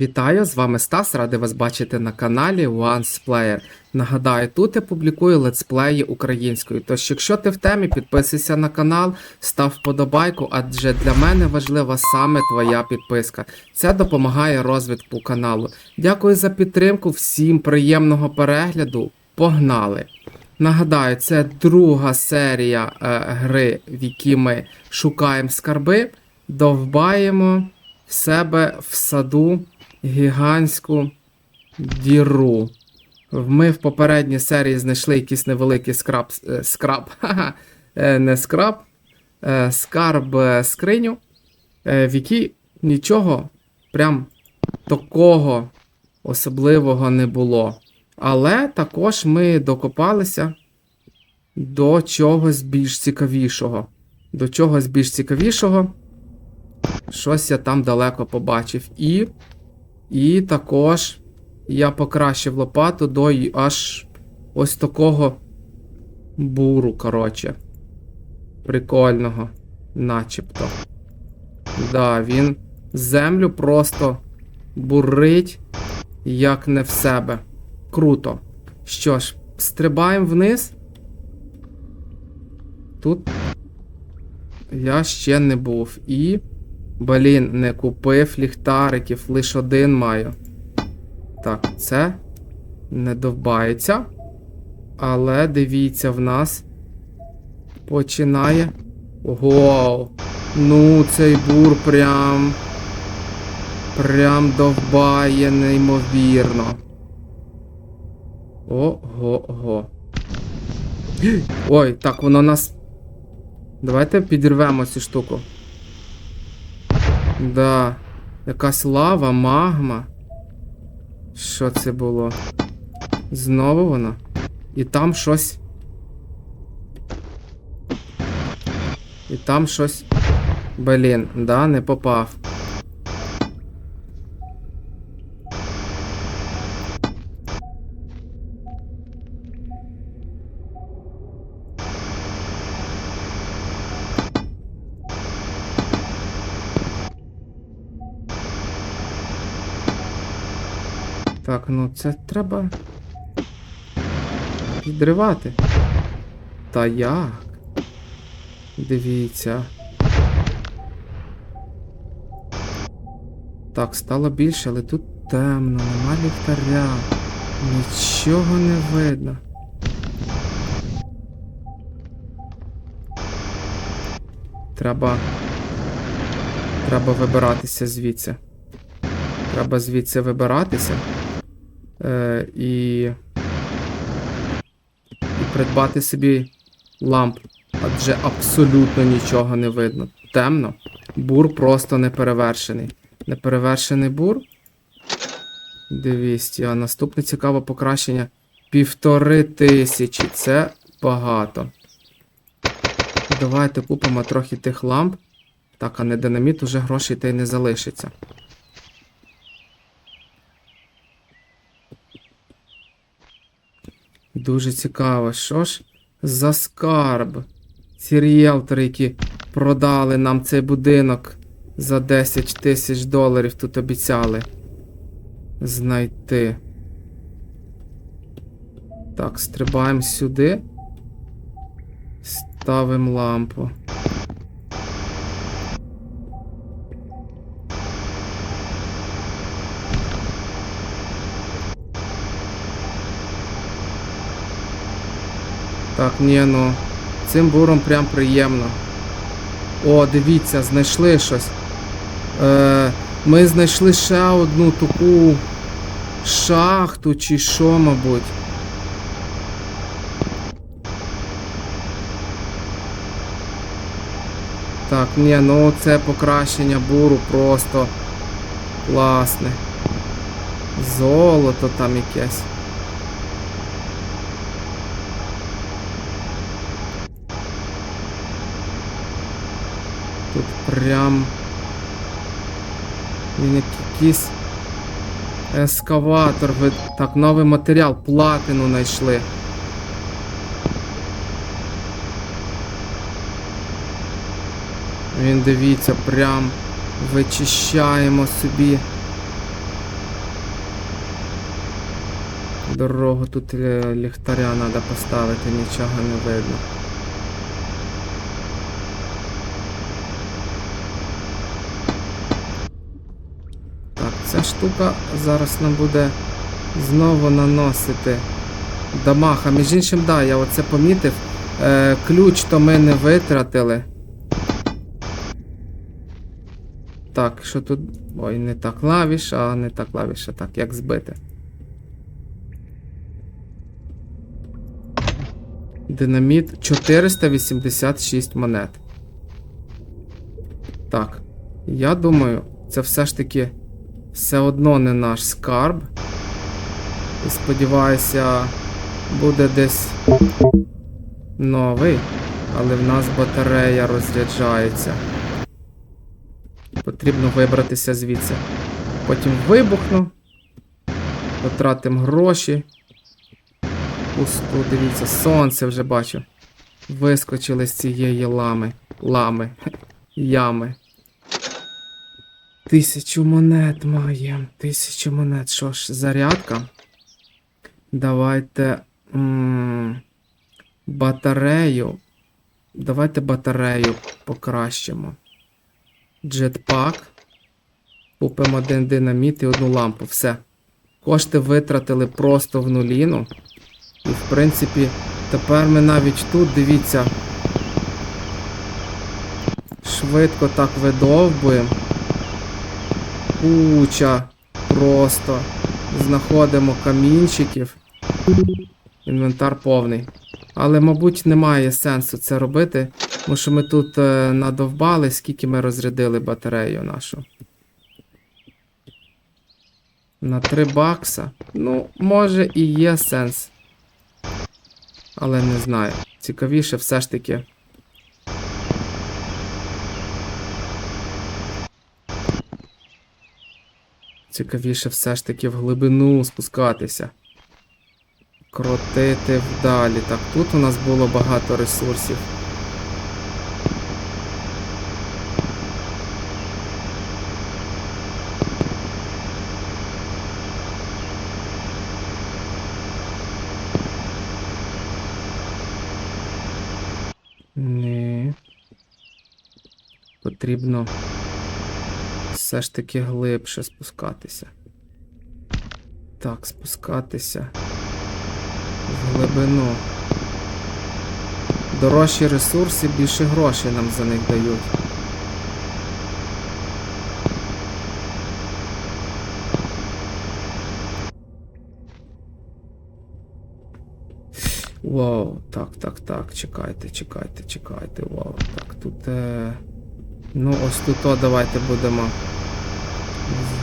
Вітаю, з вами Стас, радий вас бачити на каналі Once Player. Нагадаю, тут я публікую летсплеї українською. Тож, якщо ти в темі, підписуйся на канал, став вподобайку, адже для мене важлива саме твоя підписка. Це допомагає розвитку каналу. Дякую за підтримку, всім приємного перегляду. Погнали! Нагадаю, це друга серія е, гри, в якій ми шукаємо скарби, довбаємо в себе в саду гігантську діру. Ми в попередній серії знайшли якийсь невеликий скраб, е, скраб, е, не скраб, е, скарб скриню, в якій нічого прям такого особливого не було. Але також ми докопалися до чогось більш цікавішого. До чогось більш цікавішого. Щось я там далеко побачив. І. І також я покращив лопату до аж ось такого буру, коротше. Прикольного. Начебто. Да, він землю просто бурить, як не в себе. Круто. Що ж, стрибаємо вниз. Тут я ще не був. І. Блін, не купив ліхтариків, лише один маю. Так, це не довбається. Але дивіться, в нас починає. Ого! Ну, цей бур прям. Прям довбає неймовірно. Ого-го. Ой, так, воно нас. Давайте підірвемо цю штуку. Да. Якась лава, магма. Що це було? Знову воно? І там щось. І там щось. Блін, да, не попав. Так, ну це треба. Підривати. Та як? Дивіться. Так, стало більше, але тут темно, нема ліхтаря. Нічого не видно. Треба. Треба вибиратися звідси. Треба звідси вибиратися. Е, і. І придбати собі ламп. Адже абсолютно нічого не видно. Темно. Бур просто неперевершений. Неперевершений бур. 200. А наступне цікаве покращення. Півтори тисячі. Це багато. Давайте купимо трохи тих ламп. Так, а не динаміт, уже грошей та й не залишиться. Дуже цікаво, що ж за скарб? Ці ріелтори, які продали нам цей будинок за 10 тисяч доларів, тут обіцяли знайти. Так, стрибаємо сюди. Ставимо лампу. Так, ні, ну. Цим буром прям приємно. О, дивіться, знайшли щось. Е, ми знайшли ще одну таку шахту чи що, мабуть. Так, ні, ну це покращення буру просто класне. Золото там якесь. Тут прям Він якийсь ескаватор. Так, новий матеріал, платину знайшли. Він дивіться, прям вичищаємо собі. Дорогу тут е, ліхтаря треба поставити, нічого не видно. Ця штука зараз нам буде знову наносити дамаг. А між іншим, да, я оце помітив. Е, ключ то ми не витратили. Так, що тут. Ой, не та клавіша, а не та клавіша, так, як збити. Динаміт 486 монет. Так. Я думаю, це все ж таки все одно не наш скарб. І сподіваюся, буде десь новий, але в нас батарея розряджається. Потрібно вибратися звідси. Потім вибухну. Потратимо гроші. Пусту, дивіться, сонце вже бачу. Вискочили з цієї лами. Лами. Ями. Тисячу монет маємо. Тисячу монет. Що ж, зарядка. Давайте. батарею. Давайте батарею покращимо. Джетпак. Купимо один динаміт і одну лампу. Все. Кошти витратили просто в нуліну. І в принципі, тепер ми навіть тут, дивіться. Швидко так видовбуємо. Куча. Просто. Знаходимо камінчиків. Інвентар повний. Але, мабуть, немає сенсу це робити, тому що ми тут е, надовбали, скільки ми розрядили батарею нашу. На 3 бакса. Ну, може і є сенс. Але не знаю. Цікавіше все ж таки. Цікавіше все ж таки в глибину спускатися. Крутити вдалі. Так, тут у нас було багато ресурсів. Ні. Потрібно все ж таки глибше спускатися. Так, спускатися в глибину. Дорожчі ресурси, більше грошей нам за них дають. Вау, так, так, так, чекайте, чекайте, чекайте, вау. Так, тут. Е... Ну, ось тут о, давайте будемо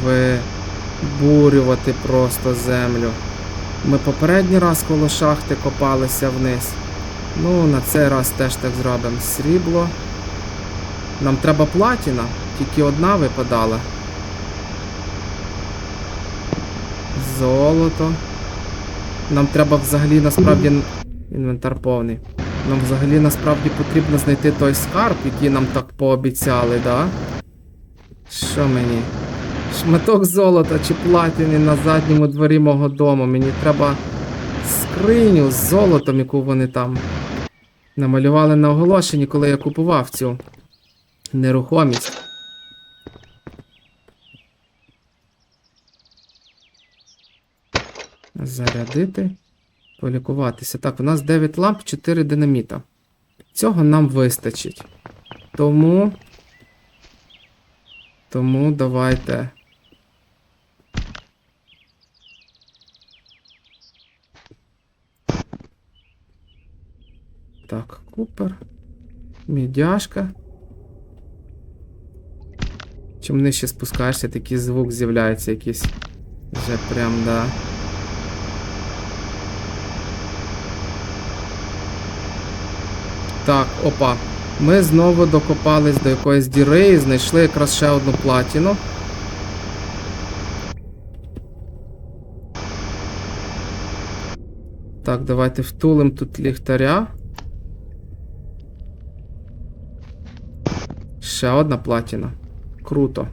вибурювати просто землю. Ми попередній раз коло шахти копалися вниз. Ну, на цей раз теж так зробимо. Срібло. Нам треба платіна, тільки одна випадала. Золото. Нам треба взагалі насправді. Інвентар повний. Нам взагалі насправді потрібно знайти той скарб, який нам так пообіцяли, да? Що мені? Шматок золота чи платини на задньому дворі мого дому. Мені треба скриню з золотом, яку вони там намалювали на оголошенні, коли я купував цю нерухомість. Зарядити. Полікуватися. Так, у нас 9 ламп, 4 динаміта. Цього нам вистачить. Тому. Тому давайте. Так, купер. Мідяшка. Чим нижче спускаєшся, такий звук з'являється якийсь. Вже прям, да. Так, опа. Ми знову докопались до якоїсь діри і знайшли якраз ще одну платіну. Так, давайте втулим тут ліхтаря. Ще одна платіна. Круто.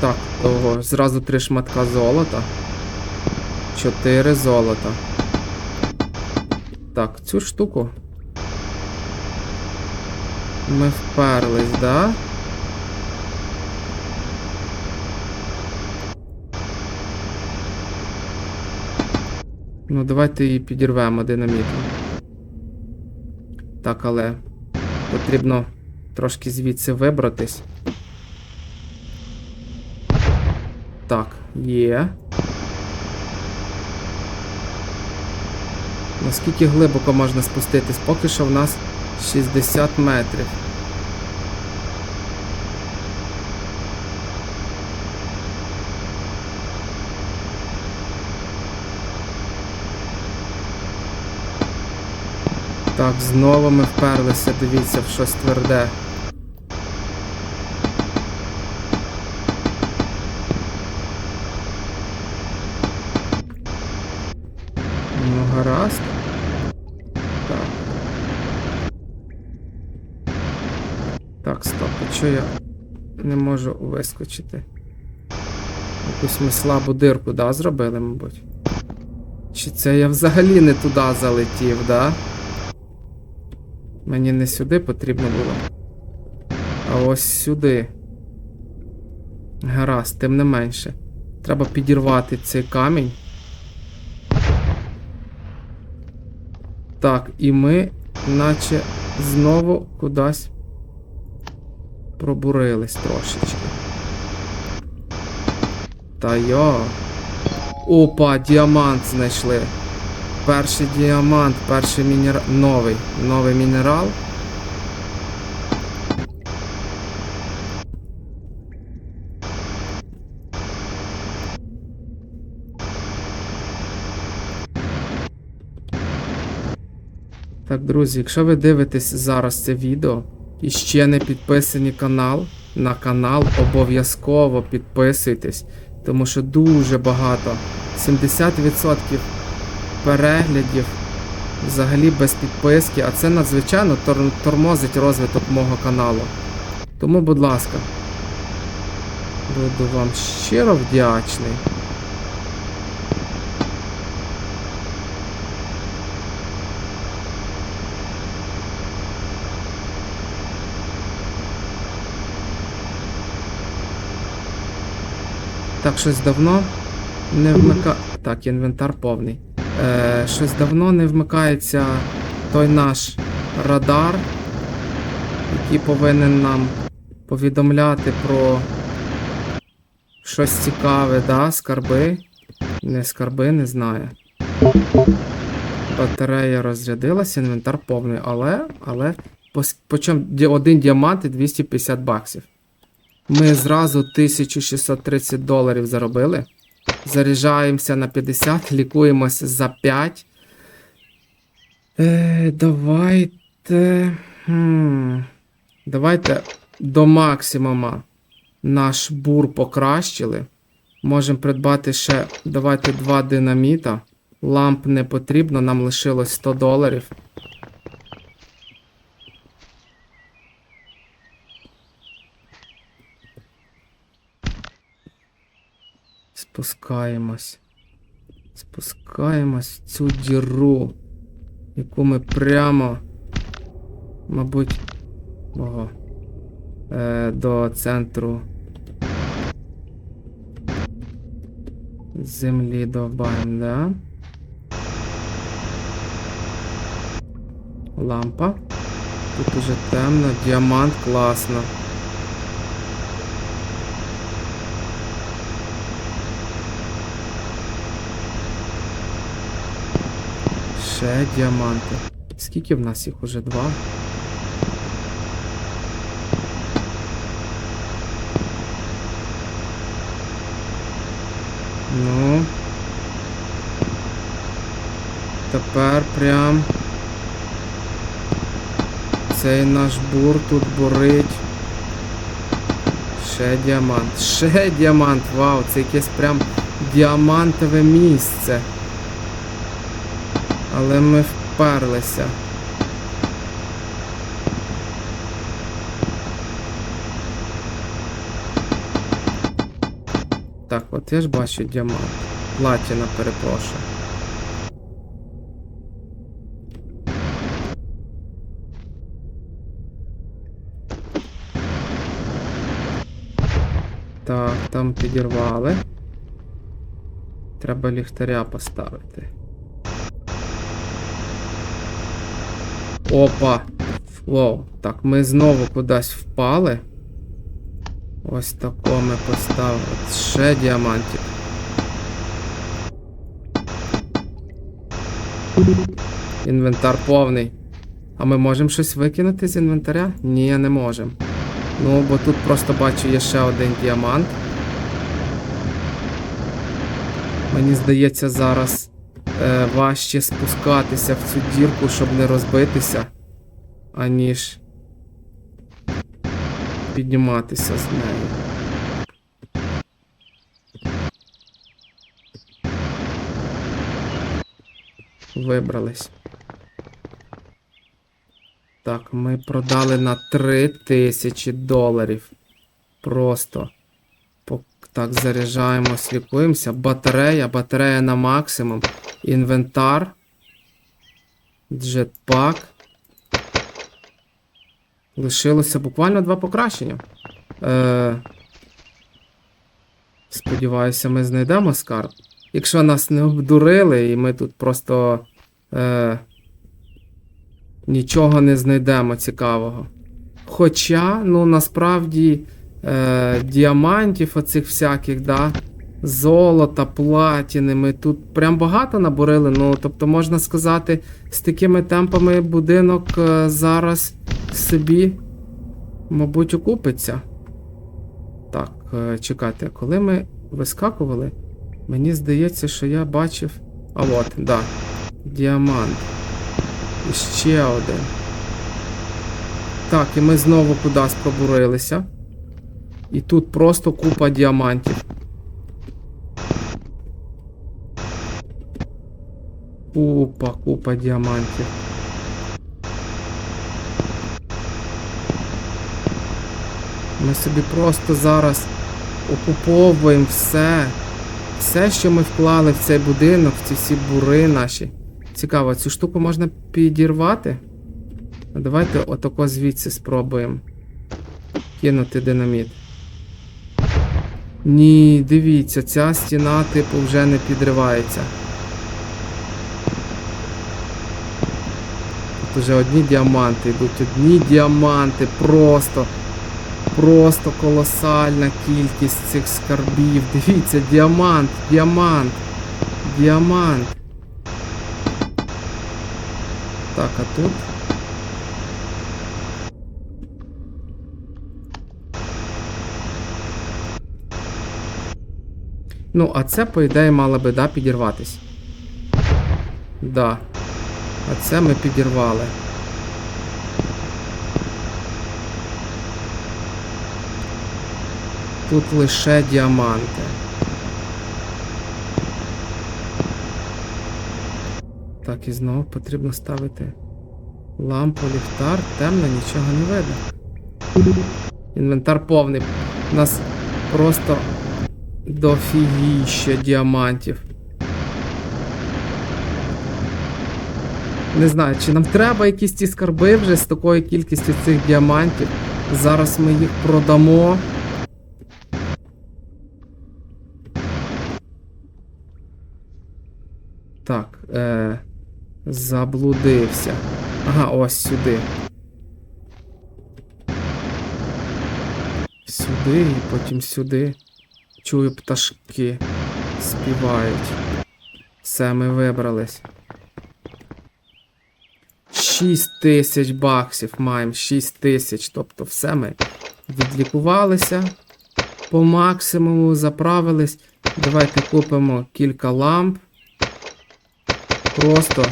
Так, ого, зразу три шматка золота. 4 золота. Так, цю штуку. Ми вперлись, да? Ну, давайте її підірвемо динамітом. Так, але потрібно трошки звідси вибратись. Так, є. Наскільки глибоко можна спуститись? Поки що в нас 60 метрів. Так, знову ми вперлися, дивіться, в щось тверде. Ну, гаразд. Так. Так, стоп, а чого я не можу вискочити? Якусь ми слабу дирку, да, зробили, мабуть? Чи це я взагалі не туди залетів, да? Мені не сюди потрібно було. А ось сюди. Гаразд, тим не менше. Треба підірвати цей камінь. Так, і ми, наче знову кудись пробурились трошечки. Та йо. Опа, діамант знайшли. Перший діамант, перший мінерал. Новий. Новий мінерал. Так, друзі, якщо ви дивитесь зараз це відео і ще не підписані канал, на канал обов'язково підписуйтесь, тому що дуже багато. 70% переглядів взагалі без підписки, а це надзвичайно тор- тормозить розвиток мого каналу. Тому, будь ласка, буду вам щиро вдячний. Так, щось давно не вмика... Так, інвентар повний. Е, щось давно не вмикається той наш радар, який повинен нам повідомляти про щось цікаве, да? Скарби. Не скарби, не знаю. Батарея розрядилась, інвентар повний, але. але. пос- Почем ді- один діамант і 250 баксів. Ми зразу 1630 доларів заробили. Заряджаємося на 50, лікуємося за 5. Е, давайте. Хм, давайте до максимума наш бур покращили. Можемо придбати ще. Давайте два динаміта. Ламп не потрібно, нам лишилось 100 доларів. Спускаємось. Спускаємось в цю діру, яку ми прямо, мабуть, ого, е, до центру землі довбаємо, да? Лампа. Тут уже темно, діамант класно. Ще діаманти. Скільки в нас їх уже два? Ну. Тепер прям цей наш бур тут бурить. Ще діамант. Ще діамант. Вау, це якесь прям діамантове місце. Але ми вперлися. Так, от я ж бачу діамант. Платіна, перепрошую. Так, там підірвали. Треба ліхтаря поставити. Опа! Воу. Так, ми знову кудись впали. Ось тако ми поставили. Ще діамантик. Інвентар повний. А ми можемо щось викинути з інвентаря? Ні, не можемо. Ну, бо тут просто бачу є ще один діамант. Мені здається, зараз важче спускатися в цю дірку, щоб не розбитися, аніж підніматися з нею. Вибрались. Так, ми продали на 3000 доларів. Просто. Так, заряджаємось, лікуємося. Батарея, батарея на максимум. Інвентар. Джетпак. Лишилося буквально два покращення. Е... Сподіваюся, ми знайдемо скарб. Якщо нас не обдурили, і ми тут просто. Е... Нічого не знайдемо цікавого. Хоча, ну насправді, е, діамантів оцих всяких, да, золота, платіни, ми тут прям багато наборили. Ну, тобто, можна сказати, з такими темпами будинок е, зараз собі, мабуть, окупиться. Так, е, чекайте, коли ми вискакували, мені здається, що я бачив. А от, да. Діамант. І ще один. Так, і ми знову кудись пробурилися. І тут просто купа діамантів. Купа, купа діамантів. Ми собі просто зараз окуповуємо все. Все, що ми вклали в цей будинок, в ці всі бури наші. Цікаво, цю штуку можна підірвати? Давайте отако звідси спробуємо. Кинути динаміт. Ні, дивіться, ця стіна, типу, вже не підривається. Тут уже одні діаманти йдуть, одні діаманти, просто. Просто колосальна кількість цих скарбів. Дивіться, діамант, діамант, діамант. Так, а тут. Ну, а це, по ідеї, мало би, да, підірватись. Да. А це ми підірвали. Тут лише діаманти. Так, і знову потрібно ставити лампу, ліхтар, темно, нічого не видно. Інвентар повний. У нас просто дофігіще діамантів. Не знаю, чи нам треба якісь ці скарби вже з такою кількістю цих діамантів. Зараз ми їх продамо. Так, е, заблудився. Ага, ось сюди. Сюди і потім сюди. Чую пташки співають. Все, ми вибрались. 6 тисяч баксів маємо, 6 тисяч. Тобто все ми відлікувалися. По максимуму заправились. Давайте купимо кілька ламп. Просто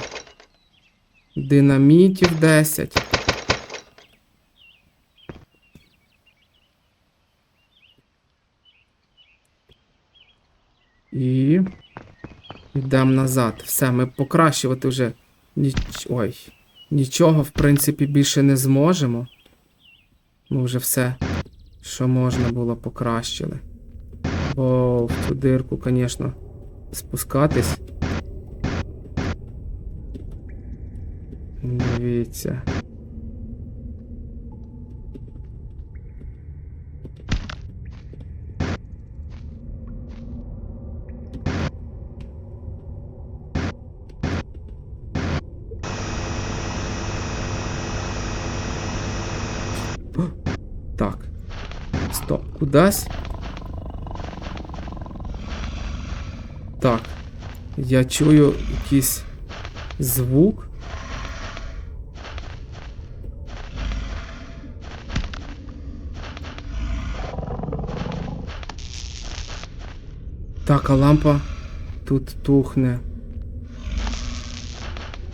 динамітів 10. І йдемо назад. Все, ми покращувати вже ніч... Ой. Нічого, в принципі, більше не зможемо. Ми вже все, що можна було, покращили. Бо в цю дирку, звісно, спускатись. Дивіться. О, Так. Стоп. Кудась? Так. Я чую якийсь звук. Так, а лампа тут тухне.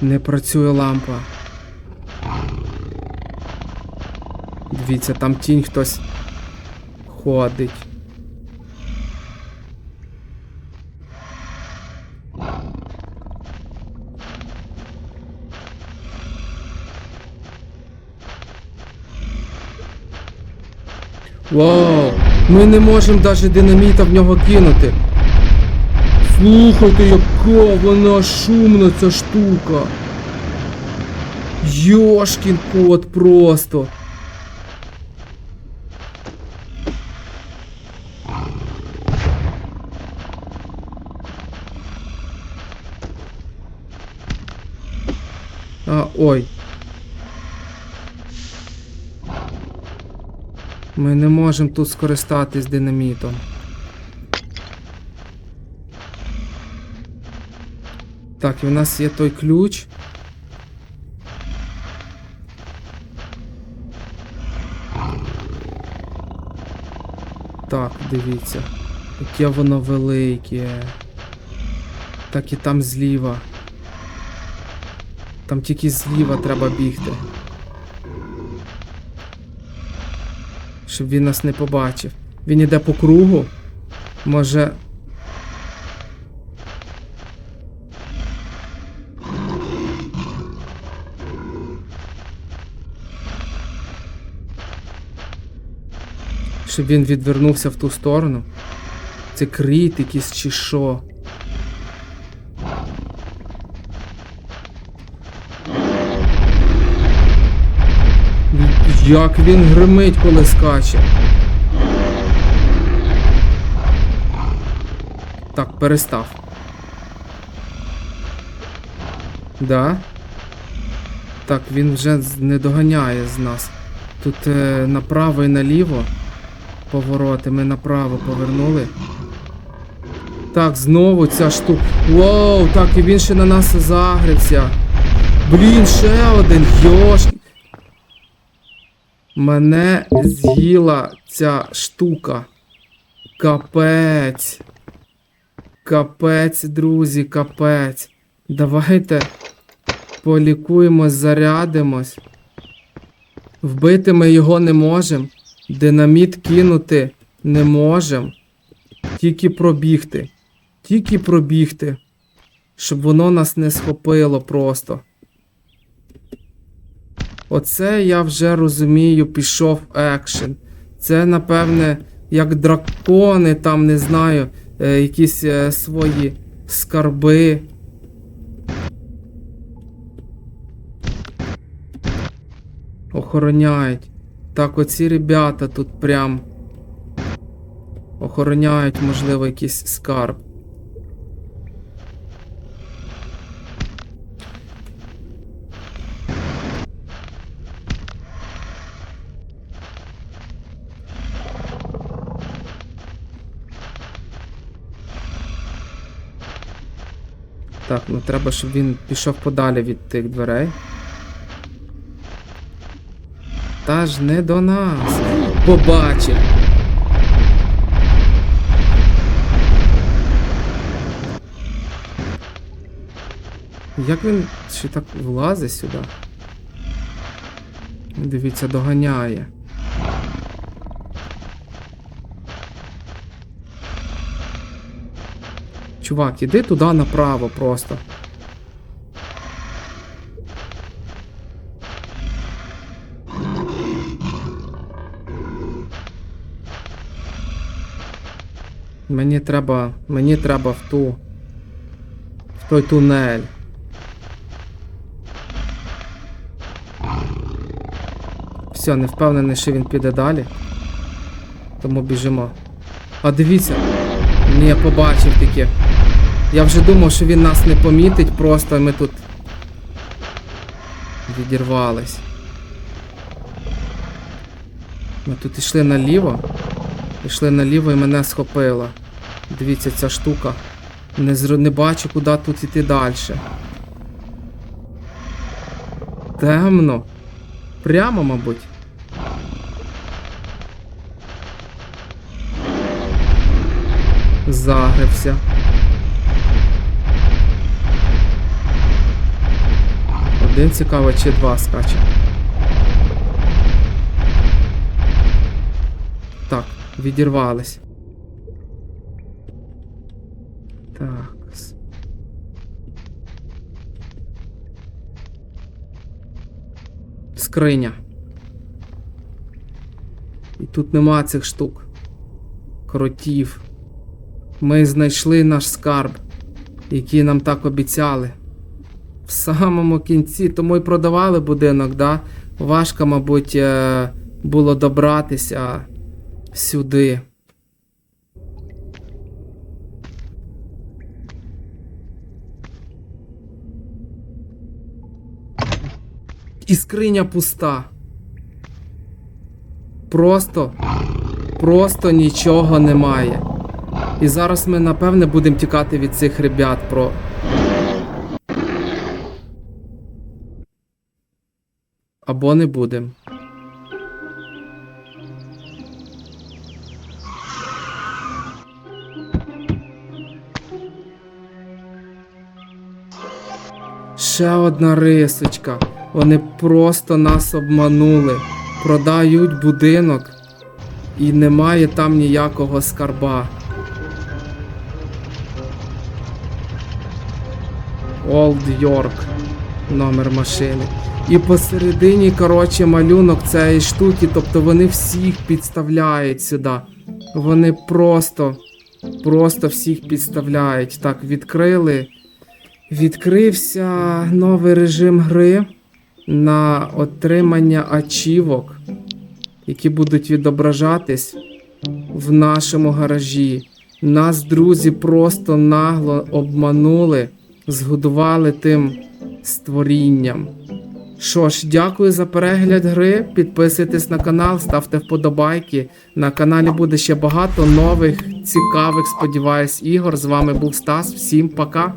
Не працює лампа. Дивіться, там тінь хтось ходить. Вау! Ми не можемо навіть динаміта в нього кинути. Слухайте, яка вона шумна ця штука. Йошкін кот просто. А, ой. Ми не можемо тут скористатись динамітом. Так, і в нас є той ключ. Так, дивіться. Яке воно велике. Так і там зліва. Там тільки зліва треба бігти. Щоб він нас не побачив. Він іде по кругу. Може. Щоб він відвернувся в ту сторону. Це крит якийсь чи що. Як він гримить, коли скаче. Так, перестав. Да? Так, він вже не доганяє з нас. Тут е, направо і наліво повороти. Ми направо повернули. Так, знову ця штука. Воу, так, і він ще на нас загрився. Блін, ще один. Йош. Мене з'їла ця штука. Капець. Капець, друзі, капець. Давайте полікуємось, зарядимось. Вбити ми його не можемо. Динаміт кинути не можемо. Тільки пробігти. Тільки пробігти. Щоб воно нас не схопило просто. Оце я вже розумію, пішов екшен. Це, напевне, як дракони, там, не знаю, е, якісь е, свої скарби. Охороняють. Так, оці ребята тут прям охороняють, можливо, якийсь скарб. Так, ну треба, щоб він пішов подалі від тих дверей. Та ж не до нас. Побачив. Як він ще так влазить сюди? Дивіться, доганяє. Чувак, іди туди направо просто. Мені треба. Мені треба в ту В Той тунель. Все, не впевнений, що він піде далі. Тому біжимо. А дивіться. Ні, побачив таке. Я вже думав, що він нас не помітить, просто ми тут відірвались. Ми тут йшли наліво. Йшли наліво і мене схопило. Дивіться, ця штука. Не, зр... не бачу, куди тут іти далі. Темно. Прямо, мабуть. Загрився. Один цікаво, чи два скаче. Так, відірвались. Так. Скриня. І тут нема цих штук. Кротів. Ми знайшли наш скарб, який нам так обіцяли. В самому кінці, тому й продавали будинок, да? Важко, мабуть, е, було добратися сюди. І скриня пуста. Просто, просто нічого немає. І зараз ми, напевне, будемо тікати від цих ребят про. Або не будемо. Ще одна рисочка. Вони просто нас обманули. Продають будинок і немає там ніякого скарба. Old York. Номер машини. І посередині, коротше, малюнок цієї штуки, тобто вони всіх підставляють сюди. Вони просто, просто всіх підставляють. Так, відкрили. Відкрився новий режим гри на отримання ачівок, які будуть відображатись в нашому гаражі. Нас, друзі, просто нагло обманули, згодували тим створінням. Що ж, дякую за перегляд гри. Підписуйтесь на канал, ставте вподобайки. На каналі буде ще багато нових, цікавих, сподіваюсь, ігор. З вами був Стас. Всім пока.